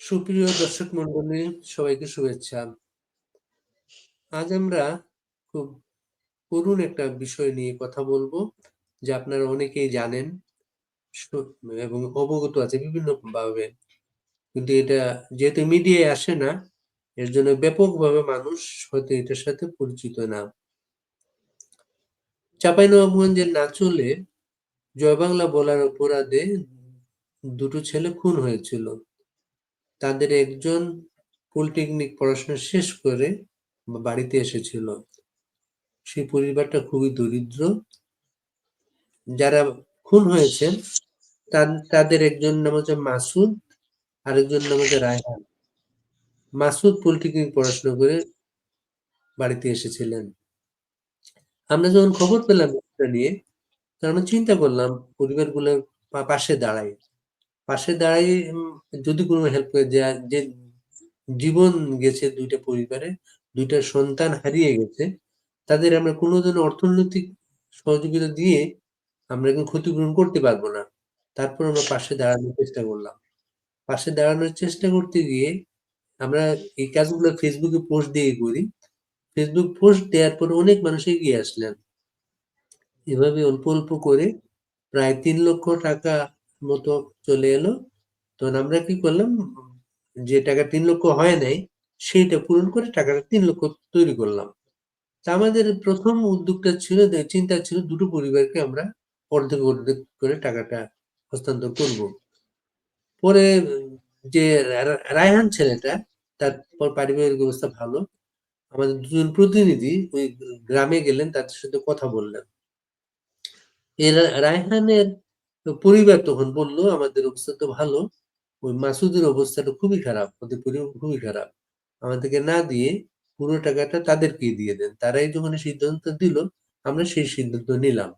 সুপ্রিয় দর্শক মন্ডলী সবাইকে শুভেচ্ছা। আজ আমরা খুব করুণ একটা বিষয় নিয়ে কথা বলব, যা আপনারা অনেকেই জানেন এবং অবগত আছে বিভিন্ন ভাবে কিন্তু এটা যেহেতু মিডিয়ায় আসে না, এর জন্য ব্যাপকভাবে মানুষ হয়তো এটার সাথে পরিচিত না। চাঁপাইনবাবগঞ্জের নাচলে জয় বাংলা বলার অপরাধে দুটো ছেলে খুন হয়েছিল। তাদের একজন পলিটেকনিক পড়াশোনা শেষ করে বাড়িতে এসেছিল। সেই পরিবারটা খুবই দরিদ্র। যারা খুন হয়েছেন তাদের একজন নাম হচ্ছে মাসুদ, আরেকজন নাম হচ্ছে রায়হান। মাসুদ পলিটেকনিক পড়াশোনা করে বাড়িতে এসেছিলেন। আমরা যখন খবর পেলাম নিয়ে, তখন চিন্তা করলাম পরিবারগুলোর পাশে দাঁড়াই। পাশে দাঁড়াই যদি কোনো হেল্প করে যে জীবন গেছে দুইটা পরিবারে, দুইটা সন্তান হারিয়ে গেছে, তাদের আমরা কোনো ধরনের অর্থনৈতিক সহযোগিতা দিয়ে আমরা এখন ক্ষতিপূরণ করতে পারব না। তারপর আমরা পাশে দাঁড়ানোর চেষ্টা করলাম। পাশে দাঁড়ানোর চেষ্টা করতে গিয়ে আমরা এই কাজগুলো ফেসবুকে পোস্ট দিয়ে করি। ফেসবুক পোস্ট দেওয়ার পর অনেক মানুষ এগিয়ে আসলেন। এভাবে অল্প, অল্প করে প্রায় তিন লক্ষ টাকা মতো চলে এলো। তখন আমরা কি করলাম যে টাকা তিন লক্ষ হয় নাই সেইটা পূরণ করে টাকাটা তিন লক্ষ তৈরি করলাম। তা আমাদের প্রথম উদ্যোগটা ছিল চিন্তা ছিল দুটো পরিবারকে আমরা অর্ধেক, অর্ধেক করে টাকাটা হস্তান্তর করব। পরে যে রায়হান ছেলেটা তার পারিবারিক অবস্থা ভালো। আমাদের দুজন প্রতিনিধি ওই গ্রামে গেলেন তাদের সাথে কথা বললেন। এ রায়হানের পরিবার তখন বলল, আমাদের অবস্থা তো ভালো। ওই মাসুদের অবস্থাটা খুবই খারাপ, ওদের পরিবার খুবই খারাপ। আমাদেরকে না দিয়ে পুরো টাকাটা তাদেরকে দিয়ে দেন। তারাই যখন সিদ্ধান্ত দিল, আমরা সেই সিদ্ধান্ত নিলাম।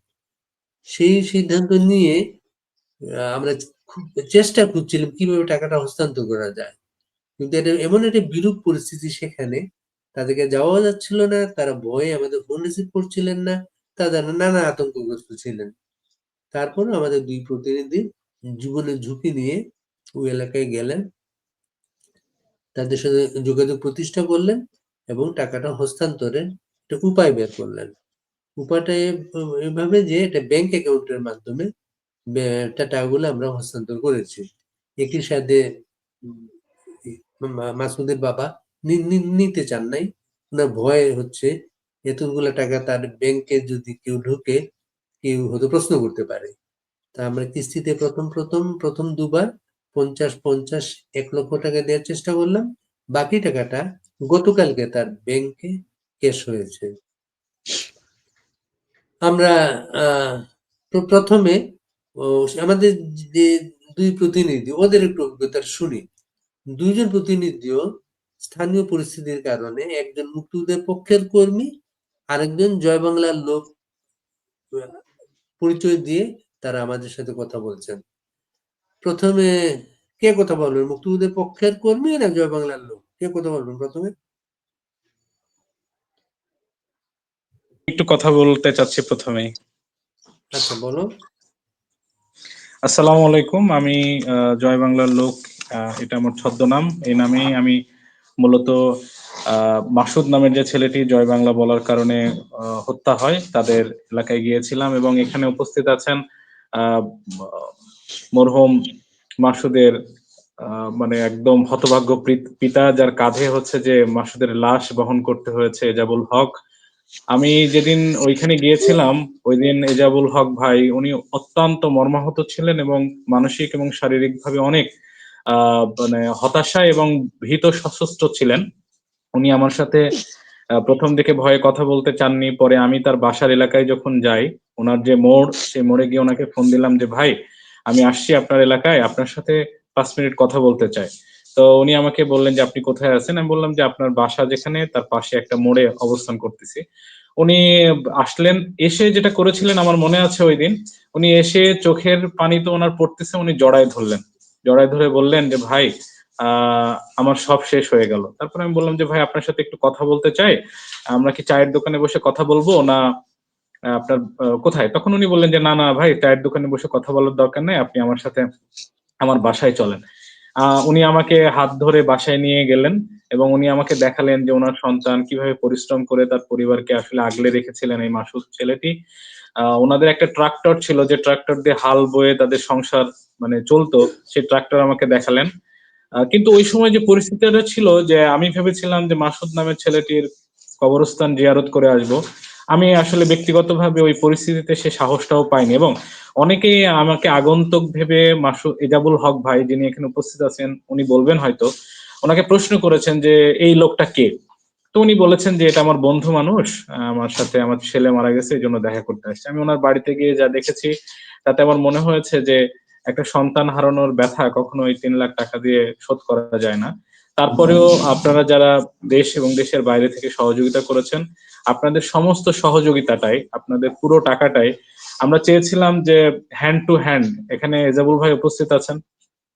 সেই সিদ্ধান্ত নিয়ে আমরা খুব চেষ্টা করছিলাম কীভাবে টাকাটা হস্তান্তর করা যায়। কিন্তু এটা এমন একটা বিরূপ পরিস্থিতি সেখানে তাদেরকে যাওয়া যাচ্ছিল না, তারা ভয়ে আমাদের ফোন রিসিভ করছিলেন না তাদের নানা আতঙ্কগ্রস্ত ছিলেন। তারপর আমাদের দুই প্রতিনিধি জীবনের ঝুঁকি নিয়ে ওই এলাকায় গেলেন। তাদের সাথে যোগাযোগ প্রতিষ্ঠা করলেন এবং টাকাটা হস্তান্তরের একটা উপায় বের করলেন। উপায়টা এভাবে যে এটা ব্যাংক অ্যাকাউন্টের মাধ্যমে টাকাগুলো আমরা হস্তান্তর করেছি। একই সাথে মাসুদের বাবা নিতে চান নাই। ওনার ভয় হচ্ছে, এতগুলো টাকা তার ব্যাংকে যদি কেউ ঢুকে কেউ হয়তো প্রশ্ন করতে পারে। তা আমরা কিস্তিতে প্রথম প্রথম প্রথম দুবার পঞ্চাশ পঞ্চাশ, এক লক্ষ টাকা দেওয়ার চেষ্টা করলাম। বাকি টাকাটা গতকালকে তার ব্যাংকে ক্যাশ হয়েছে। আমরা প্রথমে আমাদের যে দুই প্রতিনিধি, ওদের একটু অভিজ্ঞতা শুনি। দুইজন প্রতিনিধিও স্থানীয় পরিস্থিতির কারণে একজন মুক্তিযুদ্ধের পক্ষের কর্মী, আরেকজন জয় বাংলার লোক। পরিচয় দিয়ে তারা আমাদের সাথে কথা বলছেন। প্রথমে কে কথা বলবেন? মুক্তিযুদ্ধের পক্ষের কর্মী না জয় বাংলার লোক? কে কথা বলবেন প্রথমে? একটু কথা বলতে চাচ্ছি প্রথমেই। আচ্ছা বলো। আসসালামু আলাইকুম আমি জয় বাংলার লোক এটা আমার ছদ্মনাম। এই নামেই আমি মূলত মাসুদ নামের যে ছেলেটি জয় বাংলা বলার কারণে হত্যা হয়, তাদের এলাকায় গিয়েছিলাম এবং এখানে উপস্থিত আছেন মরহুম মাসুদের মানে একদম হতভাগ্য পিতা, যার কাঁধে হচ্ছে যে মাসুদের লাশ বহন করতে হয়েছে এজাবুল হক। আমি যেদিন ওইখানে গিয়েছিলাম ওই দিন এজাবুল হক ভাই, উনি অত্যন্ত মর্মাহত ছিলেন এবং মানসিক এবং শারীরিক ভাবে অনেক মানে হতাশা এবং ভীত সশস্ত্র ছিলেন। উনি আমার সাথে প্রথম দিকে ভয়ে কথা বলতে চাননি, পরে আমি তার বাসার এলাকায় যখন যাই, ওনার যে মোড়, সেই মোড়ে গিয়ে ওনাকে ফোন দিলাম যে, ভাই, আমি আসছি আপনার এলাকায়, আপনার সাথে পাঁচ মিনিট কথা বলতে চাই। তো উনি আমাকে বললেন যে, আপনি কোথায় আছেন? আমি বললাম যে, আপনার বাসা যেখানে, তার পাশে একটা মোড়ে অবস্থান করতেছি। উনি আসলেন, এসে যেটা করেছিলেন, আমার মনে আছে ওই দিন, উনি এসে চোখের পানি তো ওনার পড়তেছে, উনি জড়ায় ধরলেন। জড়ায় ধরে বললেন যে, ভাই আমার সব শেষ হয়ে গেল। তারপর আমি বললাম যে, ভাই, আপনার সাথে একটু কথা বলতে চাই। আমরা কি চায়ের দোকানে বসে কথা বলব না আপনার কোথায়? তখন উনি বললেন যে, না না, ভাই, চায়ের দোকানে বসে কথা বলার দরকার নেই। আপনি আমার সাথে আমার বাসায় চলেন। উনি আমাকে হাত ধরে বাসায় নিয়ে গেলেন এবং উনি আমাকে দেখালেন যে, ওনার সন্তান কীভাবে পরিশ্রম করে তার পরিবারকে আসলে আগলে রেখেছিলেন এই মাসুদ ছেলেটি। ওনাদের একটা ট্রাক্টর ছিল, যে ট্রাক্টর দিয়ে হাল বয়ে তাদের সংসার মানে চলতো, সেই ট্রাক্টর আমাকে দেখালেন। কিন্তু ওই সময় যে পরিস্থিতিটা ছিল, যে আমি ভেবেছিলাম যে মাসুদ নামের ছেলেটির কবরস্থান জিয়ারত করে আসব, আমি আসলে ব্যক্তিগতভাবে ওই পরিস্থিতিতে সে সাহসটাও পাইনি এবং অনেকেই আমাকে আগন্তুক ভেবে মাসুদ এজাবুল হক ভাই যিনি এখানে উপস্থিত আছেন, উনি বলবেন হয়তো, ওনাকে প্রশ্ন করেছেন যে এই লোকটা কে? তো উনি বলেছেন যে, এটা আমার বন্ধু মানুষ, আমার সাথে আমার ছেলে মারা গেছে, এই জন্য দেখা করতে আসছে। আমি ওনার বাড়িতে গিয়ে যা দেখেছি, তাতে আমার মনে হয়েছে যে, একটা সন্তান হারানোর ব্যথা কখনো ওই তিন লাখ টাকা দিয়ে শোধ করা যায় না। তারপরেও আপনারা যারা দেশ এবং দেশের বাইরে থেকে সহযোগিতা করেছেন, আপনাদের সমস্ত সহযোগিতাটাই, আপনাদের পুরো টাকাটাই, আমরা চেয়েছিলাম যে হ্যান্ড টু হ্যান্ড এখানে এজাবুল ভাই উপস্থিত আছেন,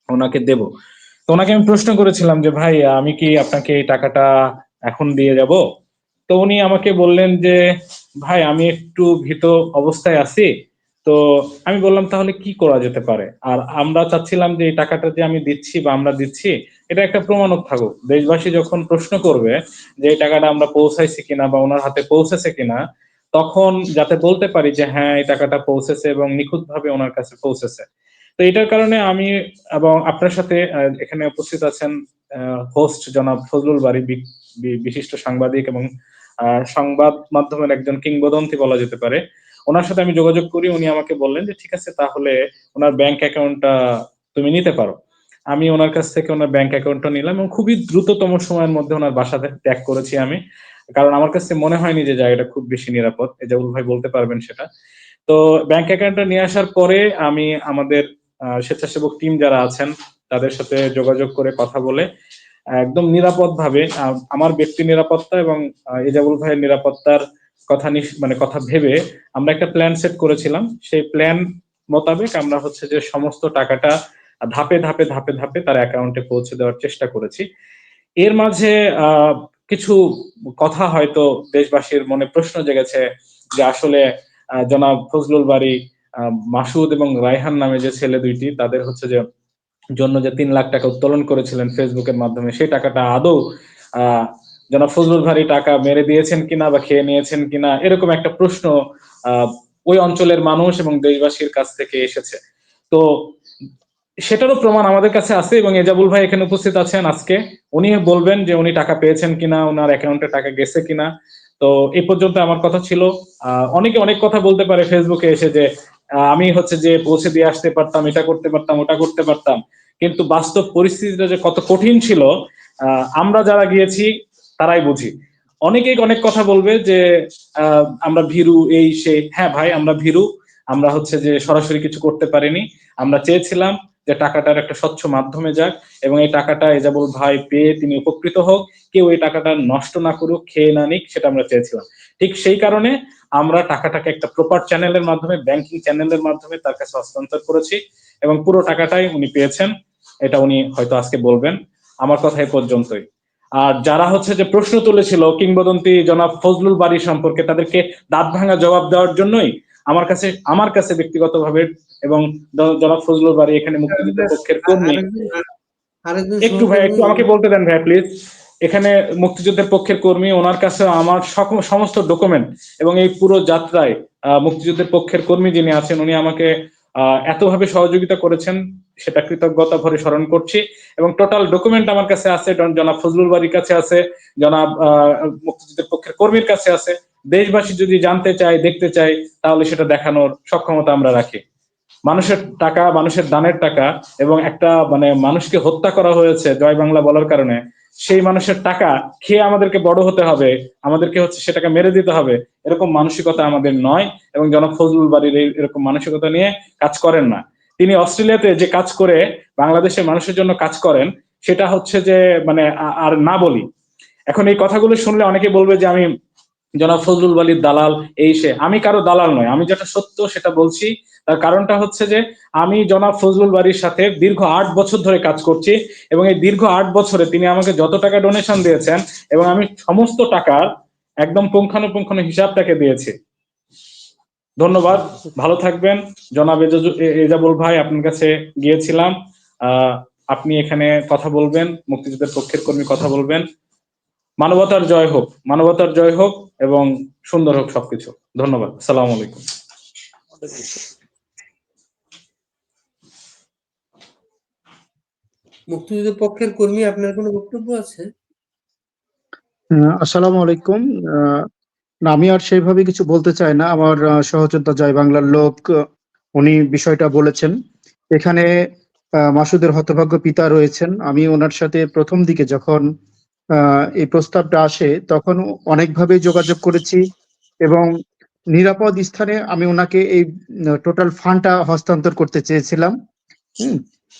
ওনাকে দেব। তো ওনাকে আমি প্রশ্ন করেছিলাম যে, ভাই, আমি কি আপনাকে এই টাকাটা এখন দিয়ে যাব। তো উনি আমাকে বললেন যে, ভাই, আমি একটু ভীত অবস্থায় আছি। তো আমি বললাম, তাহলে কি করা যেতে পারে? আর আমরা চাচ্ছিলাম যে, এই টাকাটা যে আমি দিচ্ছি বা আমরা দিচ্ছি, এটা একটা প্রমাণক থাকুক। দেশবাসী যখন প্রশ্ন করবে যে, এই টাকাটা আমরা পৌঁছাইছি কিনা বা ওনার হাতে পৌঁছেছে কিনা? তখন যাতে বলতে পারি যে হ্যাঁ এই টাকাটা পৌঁছেছে এবং নিখুঁতভাবে ওনার কাছে পৌঁছেছে। তো এটার কারণে আমি এবং আপনার সাথে এখানে উপস্থিত আছেন হোস্ট জনাব ফজলুল বাড়ি বিশিষ্ট সাংবাদিক এবং সংবাদ মাধ্যমের একজন কিংবদন্তি বলা যেতে পারে। ওনার সাথে আমি যোগাযোগ করি, উনি আমাকে বললেন যে, ঠিক আছে, তাহলে ওনার ব্যাংক অ্যাকাউন্টটা তুমি নিতে পারো। আমি ওনার কাছ থেকে ওনার ব্যাংক অ্যাকাউন্টটা নিলাম এবং খুবই দ্রুততম সময়ের মধ্যে ওনার বাসাতে ত্যাগ করেছি আমি। কারণ আমার কাছে মনে হয়নি যে জায়গাটা খুব বেশি নিরাপদ এজাবুল ভাই বলতে পারবেন সেটা। তো ব্যাংক অ্যাকাউন্টটা নিয়ে আসার পরে আমি আমাদের স্বেচ্ছাসেবক টিম যারা আছেন, তাদের সাথে যোগাযোগ করে কথা বলে একদম নিরাপদ ভাবে আমার ব্যক্তি নিরাপত্তা এবং এজাবুল ভাইয়ের নিরাপত্তার কথা মানে কথা ভেবে আমরা একটা প্ল্যান সেট করেছিলাম। সেই প্ল্যান মোতাবেক আমরা হচ্ছে যে সমস্ত টাকাটা ধাপে ধাপে ধাপে ধাপে তার অ্যাকাউন্টে পৌঁছে দেওয়ার চেষ্টা করেছি। এর মাঝে কিছু কথা হয়তো দেশবাসীর মনে প্রশ্ন জেগেছে যে আসলে জনাব ফজলুল বাড়ি মাসুদ এবং রায়হান নামে যে ছেলে দুইটি, তাদের হচ্ছে যে জন্য যে তিন লাখ টাকা উত্তোলন করেছিলেন ফেসবুকের মাধ্যমে, সেই টাকাটা আদৌ জনাব ফজলুল ভারী টাকা মেরে দিয়েছেন কিনা বা খেয়ে নিয়েছেন কিনা, এরকম একটা প্রশ্ন ওই অঞ্চলের মানুষ এবং দেশবাসীর কাছ থেকে এসেছে। তো সেটারও প্রমাণ আমাদের কাছে আছে এবং এজাবুল ভাই এখানে উপস্থিত আছেন আজকে। উনি বলবেন যে উনি টাকা পেয়েছেন কিনা ওনার অ্যাকাউন্টে টাকা গেছে কিনা। তো এই পর্যন্ত আমার কথা ছিল। অনেকে অনেক কথা বলতে পারে ফেসবুকে এসে যে আমি হচ্ছে যে পৌঁছে দিয়ে আসতে পারতাম, এটা করতে পারতাম, ওটা করতে পারতাম। কিন্তু বাস্তব পরিস্থিতিটা যে কত কঠিন ছিল আমরা যারা গিয়েছি, তারাই বুঝি। অনেকেই অনেক কথা বলবে যে আমরা ভীরু, এই, সে। হ্যাঁ ভাই, আমরা ভীরু। আমরা হচ্ছে যে সরাসরি কিছু করতে পারিনি। আমরা চেয়েছিলাম যে টাকাটার একটা স্বচ্ছ মাধ্যমে যাক এবং এই টাকাটা এজাবুল ভাই পেয়ে তিনি উপকৃত হোক। কেউ এই টাকাটা নষ্ট না করুক, খেয়ে না নিক, সেটা আমরা চেয়েছিলাম। ঠিক সেই কারণে আমরা টাকাটাকে একটা প্রপার চ্যানেলের মাধ্যমে ব্যাংকিং চ্যানেলের মাধ্যমে তার কাছে হস্তান্তর করেছি এবং পুরো টাকাটাই উনি পেয়েছেন। এটা উনি হয়তো আজকে বলবেন। আমার কথা এই পর্যন্তই। আর যারা হচ্ছে যে প্রশ্ন তুলেছিল কিংবদন্তি জনাব ফজলুল বাড়ি সম্পর্কে তাদেরকে দাঁত ভাঙা জবাব দেওয়ার জন্যই আমার কাছে আমার কাছে ব্যক্তিগতভাবে এবং জনাব ফজলুল বাড়ি এখানে মুক্তিযুদ্ধের পক্ষের কর্মী একটু ভাই একটু আমাকে বলতে দেন ভাই প্লিজ এখানে মুক্তিযুদ্ধের পক্ষের কর্মী, ওনার কাছে আমার সমস্ত ডকুমেন্ট এবং এই পুরো যাত্রায় মুক্তিযুদ্ধের পক্ষের কর্মী যিনি আছেন, উনি আমাকে এতভাবে সহযোগিতা করেছেন, সেটা কৃতজ্ঞতা ভরে স্মরণ করছি এবং টোটাল ডকুমেন্ট আমার কাছে আছে, জন- জনাব ফজলুল বাড়ির কাছে আছে, জনাব মুক্তিযুদ্ধের পক্ষের কর্মীর কাছে আছে। দেশবাসী যদি জানতে চায়, দেখতে চায়, তাহলে সেটা দেখানোর সক্ষমতা আমরা রাখি। মানুষের টাকা, মানুষের দানের টাকা এবং একটা মানে মানুষকে হত্যা করা হয়েছে জয় বাংলা বলার কারণে সেই মানুষের টাকা খেয়ে আমাদেরকে বড় হতে হবে, আমাদেরকে হচ্ছে সেটাকে মেরে দিতে হবে, এরকম মানসিকতা আমাদের নয় এবং জনাব ফজলুল বাড়ির এরকম মানসিকতা নিয়ে কাজ করেন না। তিনি অস্ট্রেলিয়াতে যে কাজ করে, বাংলাদেশের মানুষের জন্য কাজ করেন, সেটা হচ্ছে যে মানে আর না বলি। এখন এই কথাগুলো শুনলে অনেকে বলবে যে, আমি জনাব ফজলুল বালির দালাল, এই সে। আমি কারও দালাল নয় আমি যেটা সত্য সেটা বলছি। তার কারণটা হচ্ছে যে আমি জনাব ফজলুল বাড়ির সাথে দীর্ঘ আট বছর ধরে কাজ করছি এবং এই দীর্ঘ আট বছরে তিনি আমাকে যত টাকা ডোনেশন দিয়েছেন এবং আমি সমস্ত টাকার একদম পুঙ্খানুপুঙ্খানু হিসাবটাকে দিয়েছি। ধন্যবাদ। ভালো থাকবেন। জনাব এজাবুল ভাই, আপনার কাছে গিয়েছিলাম। আপনি এখানে কথা বলবেন, মুক্তিযুদ্ধের পক্ষের কর্মী কথা বলবেন। মানবতার জয় হোক, মানবতার জয় হোক এবং সুন্দর হোক সবকিছু। ধন্যবাদ। সালাম আলাইকুম। মুক্তিযুদ্ধের পক্ষের কর্মী আপনার কোনো বক্তব্য আছে? আসসালামু আলাইকুম। আমি আর সেইভাবে কিছু বলতে চাই না। আমার সহযোদ্ধা জয় বাংলার লোক উনি বিষয়টা বলেছেন। এখানে মাসুদের হতভাগ্য পিতা রয়েছেন। আমি ওনার সাথে প্রথম দিকে যখন এই প্রস্তাবটা আসে, তখন অনেকভাবে যোগাযোগ করেছি এবং নিরাপদ স্থানে আমি ওনাকে এই টোটাল ফান্ডটা হস্তান্তর করতে চেয়েছিলাম।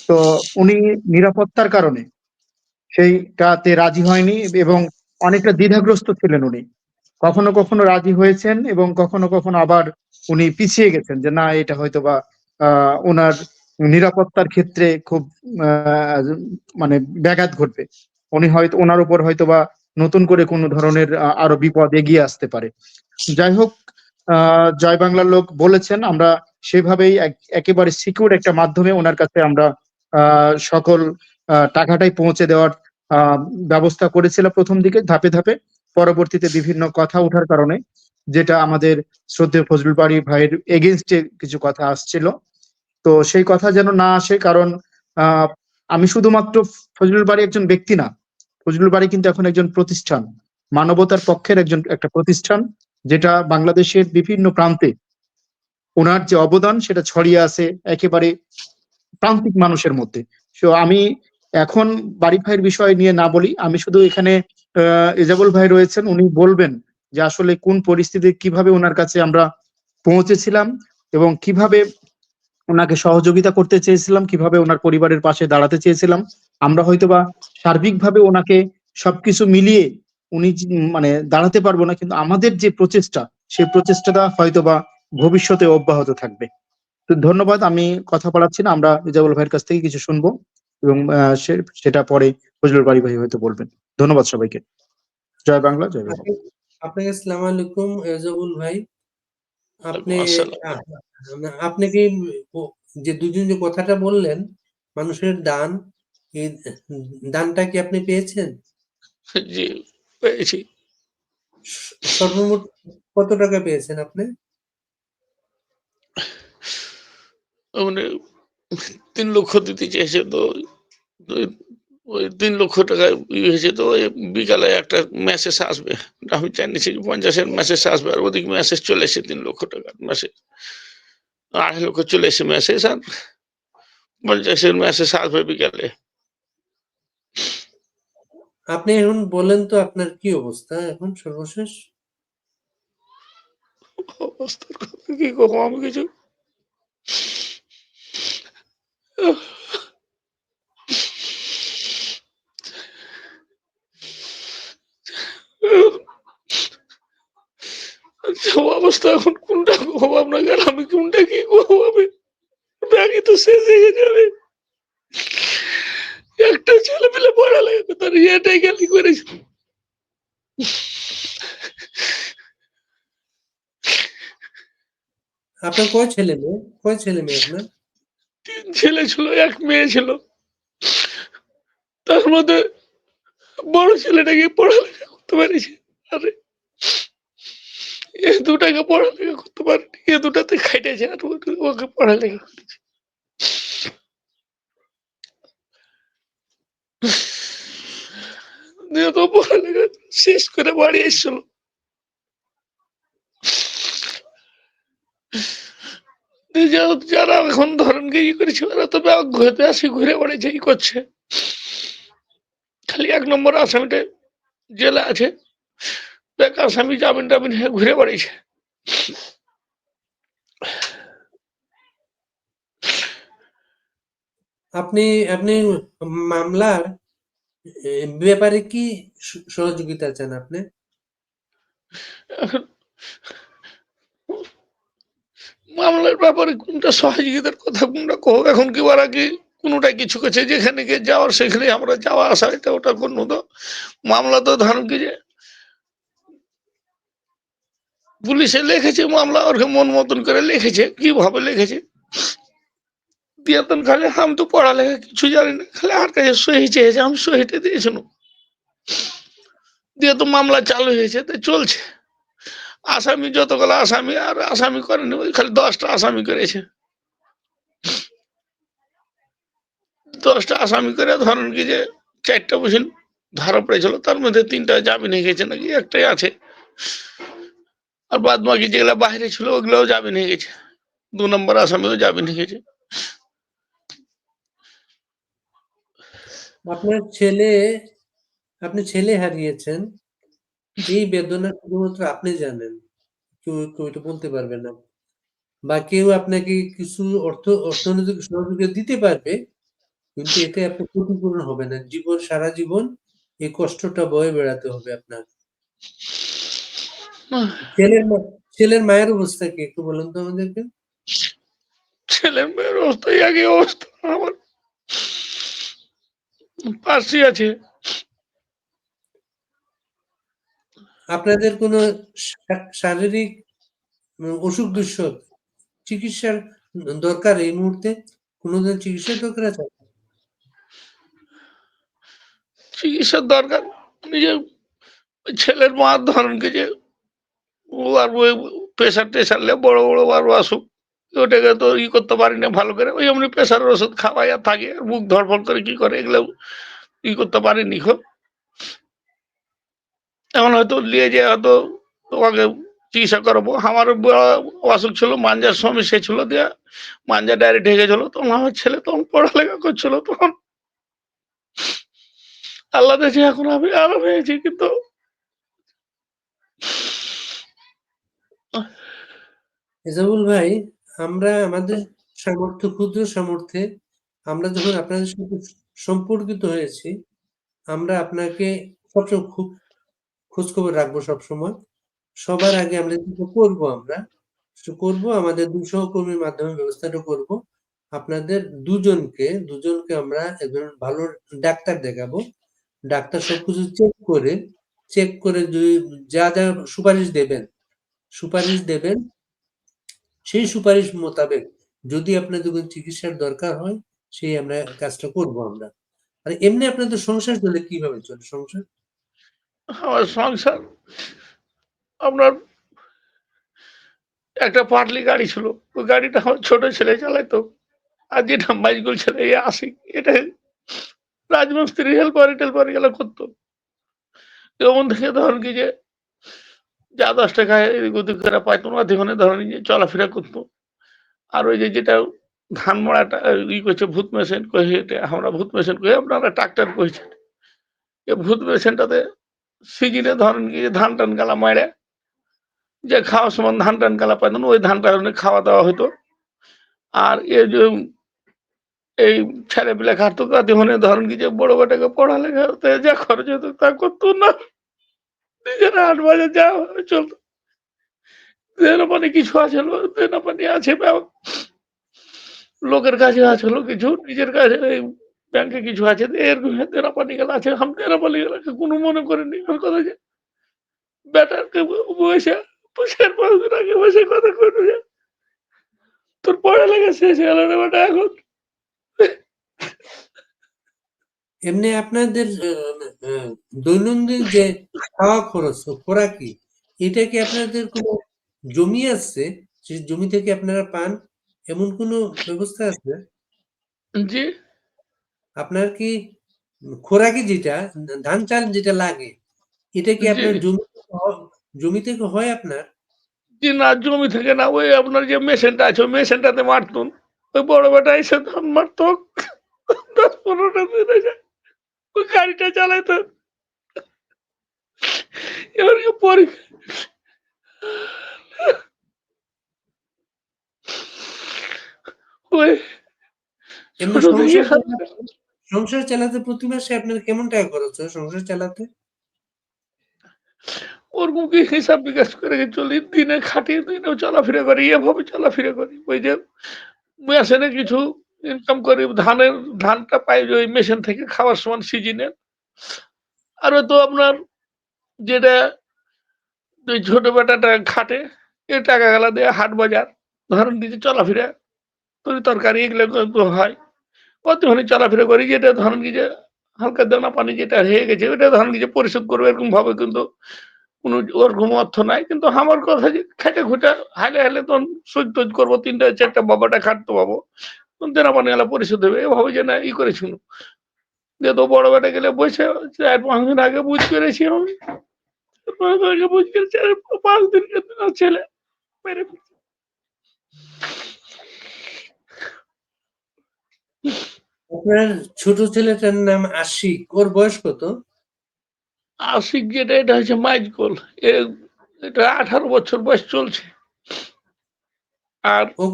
তো উনি নিরাপত্তার কারণে সেইটাতে রাজি হয়নি এবং অনেকটা দ্বিধাগ্রস্ত ছিলেন উনি। কখনো কখনো রাজি হয়েছেন এবং কখনো কখনো আবার উনি পিছিয়ে গেছেন যে না, এটা হয়তো বা ওনার নিরাপত্তার ক্ষেত্রে খুব মানে ব্যাঘাত ঘটবে। উনি হয়তো, ওনার উপর হয়তো বা নতুন করে কোনো ধরনের আরও বিপদ এগিয়ে আসতে পারে। যাই হোক জয় বাংলার লোক বলেছেন, আমরা সেভাবেই এক- একেবারে সিকিউর একটা মাধ্যমে ওনার কাছে আমরা সকল টাকাটাই পৌঁছে দেওয়ার ব্যবস্থা করেছিল প্রথম দিকে ধাপে ধাপে। পরবর্তীতে বিভিন্ন কথা ওঠার কারণে যেটা আমাদের শ্রদ্ধেয় ফজলুল বাড়ি ভাইয়ের এগেনস্টে কিছু কথা আসছিল। তো সেই কথা যেন না আসে, কারণ আমি শুধুমাত্র ফজলুল বাড়ি একজন ব্যক্তি না, ফজলুল বাড়ি কিন্তু এখন একজন প্রতিষ্ঠান, মানবতার পক্ষের একজন, একটা প্রতিষ্ঠান, যেটা বাংলাদেশের বিভিন্ন প্রান্তে ওনার যে অবদান সেটা ছড়িয়ে আছে, একেবারে প্রান্তিক মানুষের মধ্যে। তো আমি এখন বাড়ি ভাইয়ের বিষয় নিয়ে না বলি, আমি শুধু এখানে এজাবুল ভাই রয়েছেন, উনি বলবেন যে আসলে কোন পরিস্থিতি কীভাবে ওনার কাছে আমরা পৌঁছেছিলাম এবং কীভাবে ওনাকে সহযোগিতা করতে চেয়েছিলাম, কীভাবে ওনার পরিবারের পাশে দাঁড়াতে চেয়েছিলাম। আমরা হয়তোবা সার্বিকভাবে ওনাকে সবকিছু মিলিয়ে উনি মানে দাঁড়াতে পারব না, কিন্তু আমাদের যে প্রচেষ্টা, সেই প্রচেষ্টাটা হয়তোবা ভবিষ্যতে অব্যাহত থাকবে। তো ধন্যবাদ আমি কথা বলাচ্ছি না আমরা ইজাবুল ভাইয়ের কাছ থেকে কিছু শুনব এবং সে- সেটা পরে ফজলুল বাড়ি ভাই হয়তো বলবেন। ধন্যবাদ সবাইকে। জয় বাংলা জয় বাংলা। আপনাকে সালাম আলাইকুম এজাবুল ভাই। আপনি আপনি কি যে দুজন যে কথাটা বললেন মানুষের দান এই দানটা কি আপনি পেয়েছেন? জি পেয়েছি। সর্বমোট কত টাকা পেয়েছেন আপনি? মানে তিন লক্ষ দিতে চেয়েছে তো ওই- তিন লক্ষ টাকা ইয়ে হয়েছে তো ওই বিকালে একটা মেসেজ আসবে। আমি জানিয়েছি যে পঞ্চাশের মেসেজ আসবে আর ওদিকে মেসেজ চলে এসে তিন লক্ষ টাকার মেসেজ আড়াই লক্ষ চলে এসে মেসেজ আর পঞ্চাশের মেসেজ আসবে বিকালে। আপনি এখন বলেন তো আপনার কি অবস্থা এখন সর্বশেষ? অবস্থার কথা কি কখো আমি কিছু? অবস্থা এখন কোনটা কব আপনাকে আর আমি কোনটা কি করব? আমি ব্যাগে তো শেষ হয়ে যাবে একটা ছেলে পেলে পড়ালেখা তার ইয়েটাই গেলি করেছে। আপনার কয় ছেলে মেয়ে? কয় ছেলে মেয়ে আপনার? ছেলে ছিল, এক মেয়ে ছিল। তার মধ্যে বড় ছেলেটাকে পড়ালেখা করতে পারিছে। আরে, এ দুটাকে পড়ালেখা করতে পারেনি, এ দুটাতে খাইটেছে আর ওকে- পড়ালেখা করেছে পড়ালেখা শেষ করে বাড়ি এসেছিল দিয়ে যা- যারা এখন ধরেন কি ই করেছে ওরা তো ঘুরতে আসি ঘুরে বেড়াচ্ছে ই করছে। খালি এক নম্বর আসামিটা জেলে আছে। আসামি জামিন টামিন হয়ে ঘুরে বেড়েছে আপনি আপনি মামলার ব্যাপারে কি সহযোগিতা চান আপনি? মামলার ব্যাপারে কোনটা সহযোগিতার কথা, কোনটা কহ এখন কি ওরা কি কোনোটা কিছু করছে? যেখানে গিয়ে যাওয়ার, সেখানে আমরা যাওয়া আসা, এটা ওটা করব তো মামলা তো ধরুন কি যে পুলিশে লিখেছে মামলা ওরকে মন মতন করে লিখেছে, কীভাবে লিখেছে? দিয়ে খালি আমি তো পড়ালেখা কিছু জানি না, খালি আর কাছে সহি চেয়েছে আমি সহিটা দিয়েছিলাম দিয়ে তো মামলা চালু হয়েছে, তো চলছে। আসামি যতগুলো আসামি, আর আসামি করেনি ওই খালি দশটা আসামি করেছে। দশটা আসামি করে ধরেন কি যে চারটা বসে ধরা পড়েছিল, তার মধ্যে তিনটা হয়ে গেছে নাকি, একটাই আছে। আর বাদ বাকি যেগুলা বাইরে ছিল, ওগুলোও জামিন গেছে। দু নম্বর আসামিও জামিন গেছে। আপনার ছেলে, আপনি ছেলে হারিয়েছেন। এই বেদনা শুধুমাত্র আপনি জানেন। কেউ কেউ এটা বলতে পারবে না। বা কেউ আপনাকে কিছু অর্থ অর্থনৈতিক সহযোগিতা দিতে পারবে কিন্তু এতে আপনার ক্ষতিপূরণ হবে না। জীবন সারা জীবন এই কষ্টটা বয়ে বেড়াতে হবে আপনার। ছেলের মা- ছেলের মায়ের অবস্থা কি একটু বলুন তো আমাদেরকে? ছেলের মেয়ের অবস্থা আগে অবস্থা আমার। পাশে আছে। আপনাদের কোনো শারীরিক অসুখ বিসুখ চিকিৎসার দরকার এই মুহূর্তে? কোনো চিকিৎসার দরকার আছে? চিকিৎসার দরকার? নিজে ওই ছেলের মা ধরনকে যে ও আর ওই প্রেশার টেশার লে বড় বড় আর অসুখ ওটাকে তো ই করতে পারি না ভালো করে। ওই এমনি প্রেশারের ওষুধ খাওয়াই আর থাকে বুক ধরফর করে কি করে, এগুলো ই করতে পারিনি। খুব এখন হয়তো নিয়ে যে হয়তো তোমাকে চিকিৎসা করব। আমার অসুখ ছিল মাঞ্জার সমস্যা ছিল দিয়ে মাঞ্জা ডাইরেক্ট হয়ে গেছিল। তখন আমার ছেলে তখন পড়ালেখা করছিল তখন। আল্লাহ দেখে এখন আমি আরাম হয়েছি, কিন্তু এজাবুল ভাই, আমরা আমাদের সামর্থ্য, ক্ষুদ্র সামর্থ্যে আমরা যখন আপনাদের সাথে সম্পর্কিত হয়েছি, আমরা আপনাকে সবসময় খুব খোঁজ খবর রাখব সবসময়। সবার আগে আমরা যেটা করব আমরা করব, আমাদের দুই সহকর্মীর মাধ্যমে ব্যবস্থাটা করব। আপনাদের দুজনকে দুজনকে আমরা একজন ভালো ডাক্তার দেখাবো। ডাক্তার সবকিছু চেক করে চেক করে যদি যা যা সুপারিশ দেবেন সুপারিশ দেবেন, সেই সুপারিশ মোতাবেক যদি আপনাদের কোনো চিকিৎসার দরকার হয়, সেই আমরা কাজটা করব আমরা। আর এমনি আপনাদের সংসার চলে কীভাবে চলে? সংসার? আমার সংসার, আপনার একটা পাটলি গাড়ি ছিল, ওই গাড়িটা আমার ছোট ছেলে চালাইতো। আর যেটা মাইজগুল ছেলে আসি, এটা রাজমিস্ত্রি হেল্পারি টেলপারি গেলা করতো। যেমন থেকে ধরেন কি যে, যা দশ টাকা করে পাইতো না ওখানে ধরেন যে চলাফেরা করতো। আর ওই যে যেটা ধান মড়াটা, ই করছে ভূত মেশিন কহে আমরা ভূত মেশিন কহে আপনারা ট্রাক্টর কইছেন। এই ভূত মেশিনটাতে সিজনে ধরেন কি ধান টান গালা মারে যে খাওয়ার সময় ধান টান গালা পাইতেন ওই ধানটা খাওয়া দাওয়া হতো আর এ যে, এই ছেলে পিলে খাতো কাতে হনে ধরেন কি, যে বড় বেটাকে পড়ালেখা হতে যা খরচ হতো তা করতো না। নিজের আট বাজে যা চলতো। দেনা পানি কিছু আছে দেনা পানি আছে লোকের কাছে আছে কিছু, নিজের কাছে ব্যাংকে কিছু আছে এরকম দেনা পানি গেলে আছে আমি দেনা পানি গেলে কোনো মনে করিনি ওর কথা যে বেটারকে বসে পুষের পাঁচ দিন আগে বসে কথা যে তোর পড়ালেখা শেষ হয়ে গেল রে বেটা এখন। এমনি আপনাদের দৈনন্দিন যে খাওয়া খরচ খোরাকি এটা কি আপনাদের কোনো জমি আছে? সেই জমি থেকে আপনারা পান এমন কোনো ব্যবস্থা আছে? জি। আপনার কি খোরাকি যেটা ধান চাল যেটা লাগে এটা কি আপনার জমি থেকে হয়- জমি থেকে হয় আপনার? জি না জমি থেকে না ওই আপনার যে মেশিনটা আছে ওই মেশিনটাতে মারতুন ওই বড় বেটা এসে ধান মারত। দশ পনেরোটা দিন ওই গাড়িটা চালাইতো। এবার কি পরীক্ষা ওই সংসার চালাতে- প্রতি মাসে আপনার কেমন টাকা খরচ হয় সংসার চালাতে? ওরকম কি হিসাব বিকাশ করে চলি, দিনে খাটিয়ে দিনেও চলাফেরা করি, এভাবে চলাফেরা করি। ওই যে মেশিনে কিছু ইনকাম করি, ধানের, ধানটা পাই ওই মেশিন থেকে খাওয়ার সমান সিজনে। আর তো আপনার যেটা ওই ছোট বেটাটা খাটে, এ টাকা গেলা দিয়ে হাট বাজার, ধরেন দিতে চলাফেরা, তরি তরকারি এগুলো হয়। কতখানি চলাফেরা করি, যেটা ধরেন কি যে হালকা দানা পানি যেটা হয়ে গেছে, ওটা ধরেন কি যে পরিশোধ করবে, এরকম ভাবে কিন্তু কোনো ওরকম অর্থ নাই। কিন্তু আমার কথা যে খেটে খুঁটে, হাইলে হাইলে তখন সহ্য টজ করব, তিনটা চারটা বাবাটা খাটতে পাবো। দেনা পানি গেলে পরিশোধ হবে, এভাবে যে না ই করেছিল যে তো বড় বেটা গেলে বসে চার পাঁচ দিন আগে বুঝ করেছি আমি। আগে বুঝ আর পাঁচ দিন ছেলে মেরে আপনার ছোট ছেলেটার নাম আশিক ওর বয়স কত? আশিক যেটা এটা হচ্ছে মাইজকল। এটা আঠারো বছর বয়স চলছে। আর ও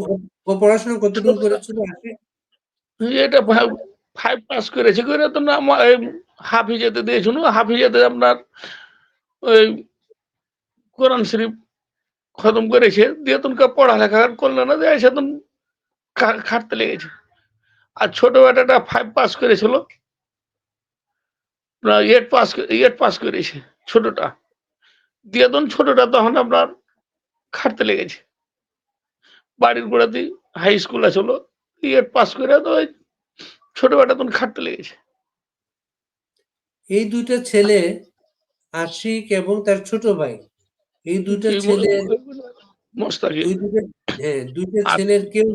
পড়াশোনা কতটুকু করেছিল এটা ফাইভ পাস করেছে। করে তো না হাফিজেতে দিয়েছিল। হাফিজেতে আপনার ওই কোরআন শরীফ খতম করেছে। দিয়ে তনকা পড়ালেখা করল না। দিয়ে তখন খাটতে লেগেছে। আর ছোট বেটাটা ফাইভ পাস করেছিল। এইট পাস এইট পাস করেছে ছোটটা। দিয়ে তখন ছোটটা তখন আপনার খাটতে লেগেছে। বাড়ির গোড়াতেই হাই স্কুল আছিল এইট পাস করে তো ওই ছোট বেটা তখন খাটতে লেগেছে। এই দুইটা ছেলে আশিক এবং তার ছোট ভাই এই দুইটা ছেলে দুইটা হ্যাঁ ছেলের কেউ।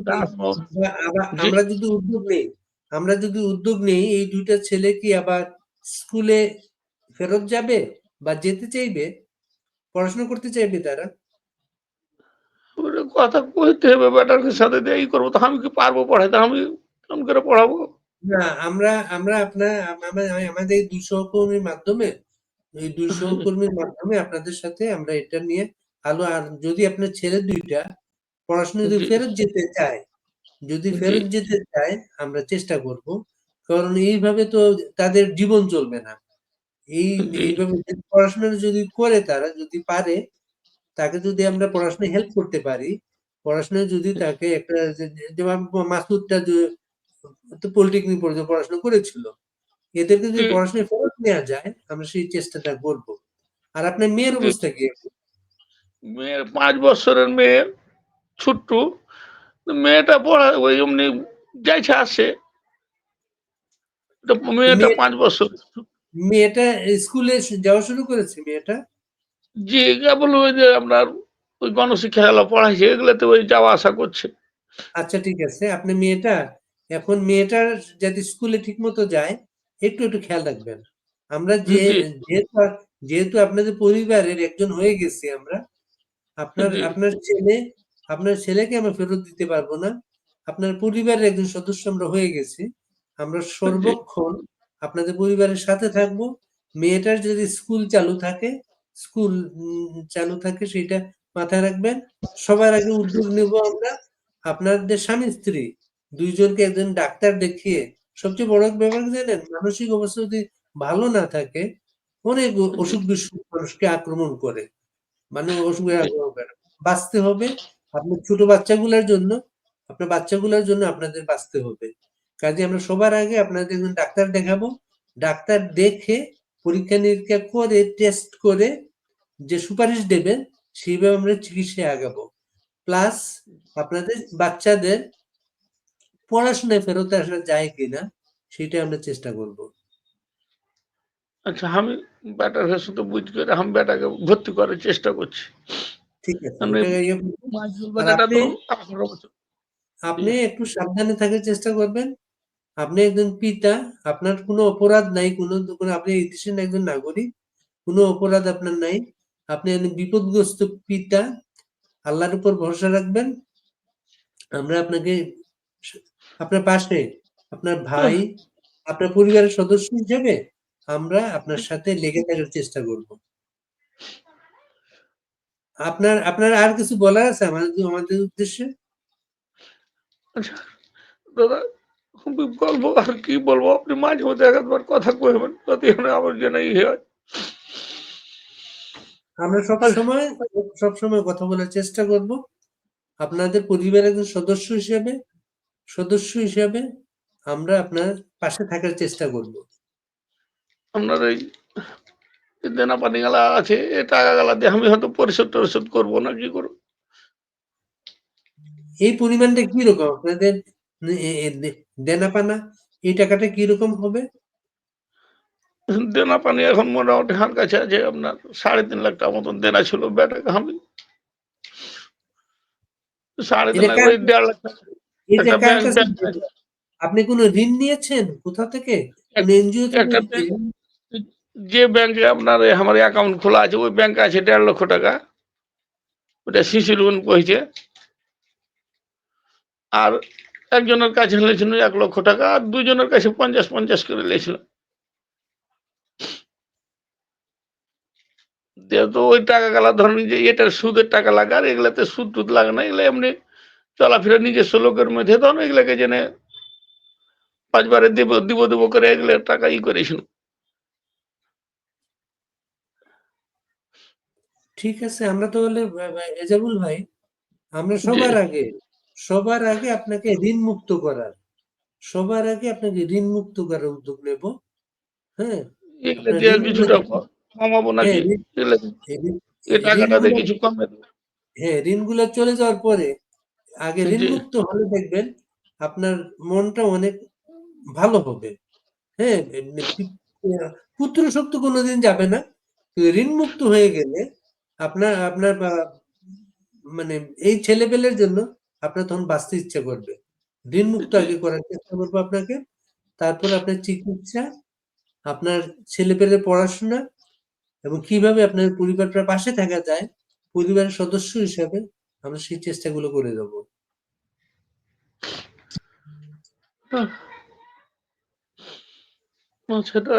আমরা যদি উদ্যোগ নেই আমরা যদি উদ্যোগ নেই এই দুইটা ছেলে কি আবার স্কুলে ফেরত যাবে বা যেতে চাইবে? পড়াশোনা করতে চাইবে তারা? কথা কইতে হবে বেটার সাথে দিয়ে ই করব তো আমি কি পারব পড়াইতে আমি কেমন করে পড়াবো? না আমরা আমরা আপনার আমাদের এই দুই সহকর্মীর মাধ্যমে এই দুই সহকর্মীর মাধ্যমে আপনাদের সাথে আমরা এটা নিয়ে আলো আর যদি আপনার ছেলে দুইটা পড়াশোনা যদি ফেরত যেতে চায় যদি ফেরত যেতে চায় আমরা চেষ্টা করব। কারণ এইভাবে তো তাদের জীবন চলবে না। এই এইভাবে পড়াশোনা যদি করে তারা যদি পারে তাকে যদি আমরা পড়াশোনায় হেল্প করতে পারি পড়াশোনায় যদি তাকে একটা যেমন মাসুদটা তো পলিটেকনিক পর্যন্ত পড়াশোনা করেছিল এদেরকে যদি। পড়াশোনায় ফেরত নেওয়া যায় আমরা সেই চেষ্টাটা করব। আর আপনার মেয়ের অবস্থা কি মেয়ের পাঁচ বছরের মেয়ে ছোট্ট। মেয়েটা পড়া ওই এমনি যাইছে আসছে। তো মেয়েটা পাঁচ বছর। মেয়েটা স্কুলে যাওয়া শুরু করেছে মেয়েটা? জি কেবল ওই যে আপনার ওই গণশিক্ষা খেলা পড়াইছে এগুলোতে ওই যাওয়া আসা করছে। আচ্ছা ঠিক আছে। আপনি মেয়েটা এখন মেয়েটার যাতে স্কুলে ঠিক মতো যায় একটু একটু খেয়াল রাখবেন। আমরা যে যেহেতু যেহেতু আপনাদের পরিবারের একজন হয়ে গেছি আমরা আপনার আপনার ছেলে আপনার ছেলেকে আমরা ফেরত দিতে পারব না। আপনার পরিবারের একজন সদস্য আমরা হয়ে গেছি। আমরা সর্বক্ষণ আপনাদের পরিবারের সাথে থাকব। মেয়েটার যদি স্কুল চালু থাকে স্কুল চালু থাকে সেটা মাথায় রাখবেন। সবার আগে উদ্যোগ নেব আমরা। আপনাদের স্বামী স্ত্রী দুইজনকে একজন ডাক্তার দেখিয়ে সবচেয়ে বড় ব্যাপার জানেন? মানসিক অবস্থা যদি ভালো না থাকে অনেক অসুখ বিসুখ মানুষকে আক্রমণ করে। মানে অসুখের বাঁচতে হবে আপনার ছোট বাচ্চাগুলোর জন্য, আপনার বাচ্চাগুলোর জন্য আপনাদের বাঁচতে হবে। কাজে আমরা সবার আগে আপনাদের ডাক্তার দেখাবো। ডাক্তার দেখে পরীক্ষা নিরীক্ষা করে টেস্ট করে যে সুপারিশ দেবেন, সেইভাবে আমরা চিকিৎসায় আগাবো। প্লাস আপনাদের বাচ্চাদের পড়াশোনায় ফেরত আসা যায় কিনা, সেটা আমরা চেষ্টা করব। আচ্ছা আমি বেটার কাছে তো বুঝ করে আমি বেটাকে ভর্তি করার চেষ্টা করছি। ঠিক আছে আমরা- ওটা ইয়ে- আপনি- একটু সাবধানে থাকার চেষ্টা করবেন। আপনি একজন পিতা আপনার কোনো অপরাধ নাই কোনো কোনো আপনি এই দেশের একজন নাগরিক কোনো অপরাধ আপনার নাই। আপনি একজন বিপদগ্রস্ত পিতা আল্লাহর উপর ভরসা রাখবেন। আমরা আপনাকে আপনার পাশে আপনার ভাই আপনার পরিবারের সদস্য হিসেবে আমরা আপনার সাথে লেগে থাকার চেষ্টা করব। আপনার আপনার আর কিছু বলার আছে আমাদের আমাদের উদ্দেশ্যে? দাদা বলব আর কি বলব আপনি মাঝে মধ্যে একবার কথা কইবেন যাতে আমার যেন ই হয়। আমরা সব সময় সব সময় কথা বলার চেষ্টা করব। আপনাদের পরিবারের একজন সদস্য হিসেবে সদস্য হিসেবে আমরা আপনার পাশে থাকার চেষ্টা করব। আপনার এই যে দেনা পানি গেলা আছে এ টাকা গেলা দিয়ে আমি হয়তো পরিশোধ টরিশোধ করব না কি করব? এই পরিমাণটা কীরকম আপনাদের এ- এ- দে- দেনাপানা এই টাকাটা কীরকম হবে? দেনা পানি এখন মোটামুটি হার কাছে আছে আপনার সাড়ে তিন লাখ টাকা মতন দেনা ছিল বেটাকে আমি সাড়ে তিন লাখ দেড় লাখ আপনি কোনো ঋণ নিয়েছেন? কোথা থেকে? এনজিও একটা যে ব্যাংকে আপনার আমার অ্যাকাউন্ট খোলা আছে, ওই ব্যাংকে আছে দেড় লক্ষ টাকা। ওটা সিসি লোন কইছে। আর একজনের কাছে নিয়েছিল এক লক্ষ টাকা, আর দুজনের কাছে পঞ্চাশ পঞ্চাশ করে নিয়েছিল। যেহেতু ওই টাকা গেলা, ধরেন যে এটার সুদের টাকা লাগে, আর এগুলাতে সুদ টুদ লাগে না, এগুলো এমনি চলাফেরা নিজস্ব লোকের মধ্যে তখন এগুলাকে জেনে পাঁচবারে দেব, দিব, দেব করে এগুলো টাকা ই করেছিল ঠিক আছে আমরা তাহলে ভা- ভা- এজাবুল ভাই আমরা সবার আগে সবার আগে আপনাকে ঋণ মুক্ত করার সবার আগে আপনাকে ঋণ মুক্ত করার উদ্যোগ নেব হ্যাঁ? হ্যাঁ। হ্যাঁ ঋণগুলো চলে যাওয়ার পরে আগে ঋণ মুক্ত হলে দেখবেন আপনার মনটা অনেক ভালো হবে হ্যাঁ? পুত্র শক্ত কোনোদিন যাবে না। ঋণ মুক্ত হয়ে গেলে আপনার আপনার মানে এই ছেলেপেলের জন্য আপনার তখন বাঁচতে ইচ্ছা করবে। ঋণ মুক্ত আগে করার চেষ্টা করব আপনাকে। তারপর আপনার চিকিৎসা আপনার ছেলেপেলের পড়াশোনা এবং কীভাবে আপনার পরিবারটার পাশে থাকা যায় পরিবারের সদস্য হিসাবে আমরা সেই চেষ্টাগুলো করে দেবো। ও, সেটা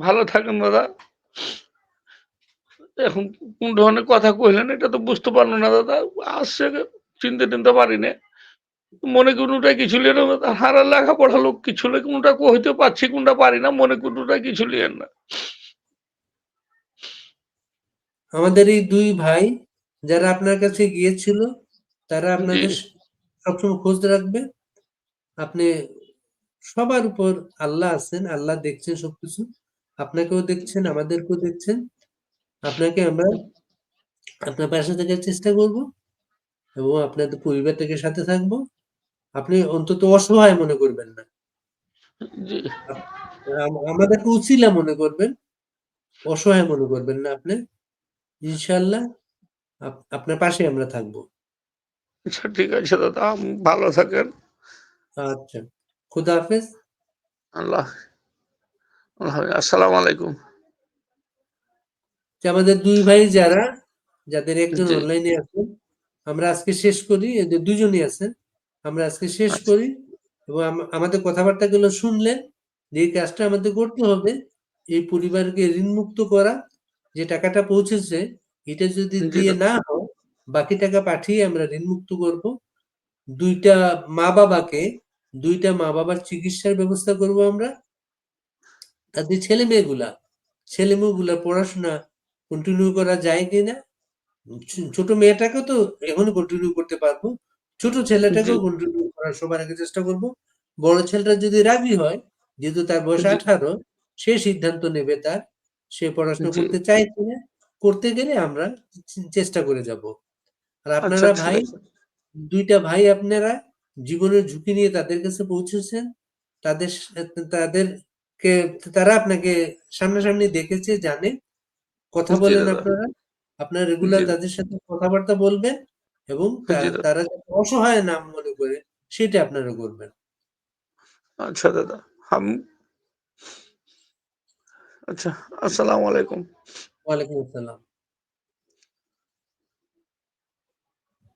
ভালো থাকেন দাদা। এখন কোন ধরনের কথা কইলেন এটা তো বুঝতে পারল না দাদা আসছে চিনতে টিনতে পারি না মনে কোনোটা কিছু লিয়ে হারা লেখাপড়া লোক কিছু লে কোনটা কইতে পারছি কোনটা পারি না মনে কোনোটা কিছু লিয়েন না। আমাদের এই দুই ভাই যারা আপনার কাছে গিয়েছিল তারা আপনাদের জি। সবসময় খোঁজ রাখবে। আপনি সবার উপর আল্লাহ আছেন আল্লাহ দেখছেন সবকিছু। আপনাকেও দেখছেন আমাদেরকেও দেখছেন। আপনাকে আমরা আপনার পাশে থাকার চেষ্টা করব এবং আপনাদের পরিবার থেকে সাথে থাকব। আপনি অন্তত অসহায় মনে করবেন না। আমাদেরকে উচিলা মনে করবেন অসহায় মনে করবেন না আপনি। ইনশাল্লাহ আপ- আপনার পাশে আমরা থাকব। আচ্ছা ঠিক আছে দাদা ভালো থাকেন। আচ্ছা খুদা হাফেজ। আল্লাহ আল্লাহ আসসালামু আলাইকুম। যে আমাদের দুই ভাই যারা যাদের একজন। অনলাইনে আছেন আমরা আজকে শেষ করি এদের দুজনই আছেন আমরা আজকে শেষ আচ্ছা। করি এবং আম- আমাদের কথাবার্তাগুলো শুনলেন যে কাজটা আমাদের করতে হবে এই পরিবারকে ঋণ মুক্ত করা যে টাকাটা পৌঁছেছে এটা যদি দিয়ে না হয় বাকি টাকা পাঠিয়ে আমরা ঋণ মুক্ত করব দুইটা মা বাবাকে দুইটা মা বাবার চিকিৎসার ব্যবস্থা করব আমরা তাদের ছেলে মেয়েগুলা ছেলে মেয়েগুলা পড়াশোনা কন্টিনিউ করা যায় কিনা? ছোট মেয়েটাকে তো এখন কন্টিনিউ করতে পারব। ছোট ছেলেটাকেও কন্টিনিউ করার সবার আগে চেষ্টা করব। বড় ছেলেটা যদি রাজি হয় যেহেতু তার বয়স আঠারো সে সিদ্ধান্ত নেবে তার সে পড়াশোনা করতে চায় কিনা করতে গেলে আমরা চেষ্টা করে যাব। আর আচ্ছা আপনারা ভাই দুইটা ভাই আপনারা জীবনের ঝুঁকি নিয়ে তাদের কাছে পৌঁছেছেন। তাদের তাদেরকে তারা আপনাকে সামনাসামনি দেখেছে জানে। কথা বলেন আপনারা। আপনার রেগুলার তাদের সাথে কথাবার্তা বলবেন এবং। তারা অসহায় নাম মনে করে সেটা আপনারা করবেন। আচ্ছা দাদা। হাম আচ্ছা আসসালামু আলাইকুম। ওয়ালাইকুম আসসালাম।